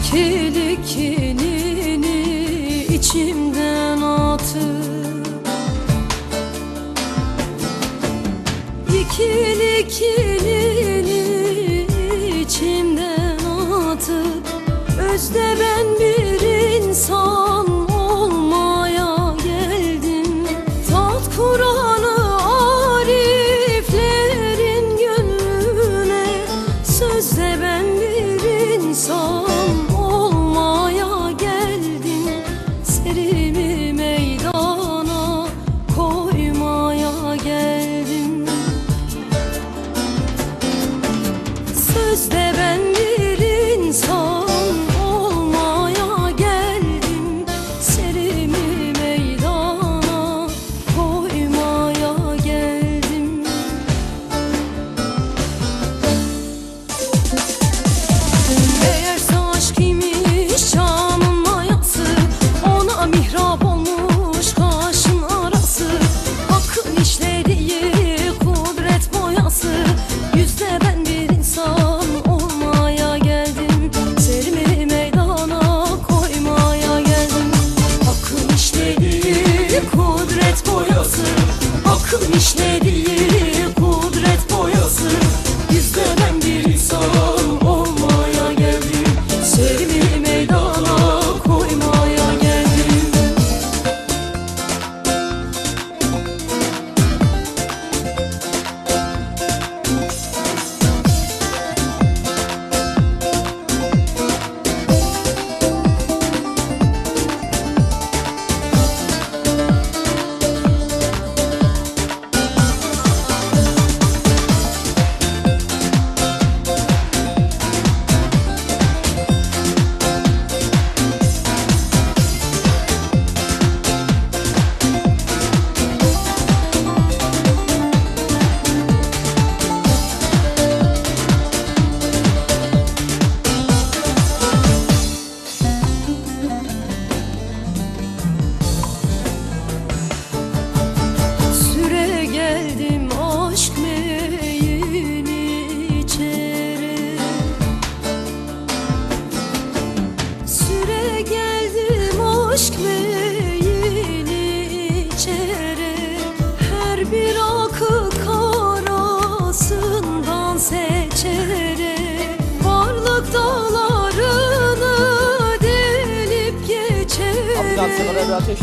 Diki dikinini içimden atıp Diki dikinini içimden atıp Özde ben bir insan olmaya geldim. Tat Kur'an'ı ariflerin gönlüne Sözde ben Neymiş ne dans eder bir ateş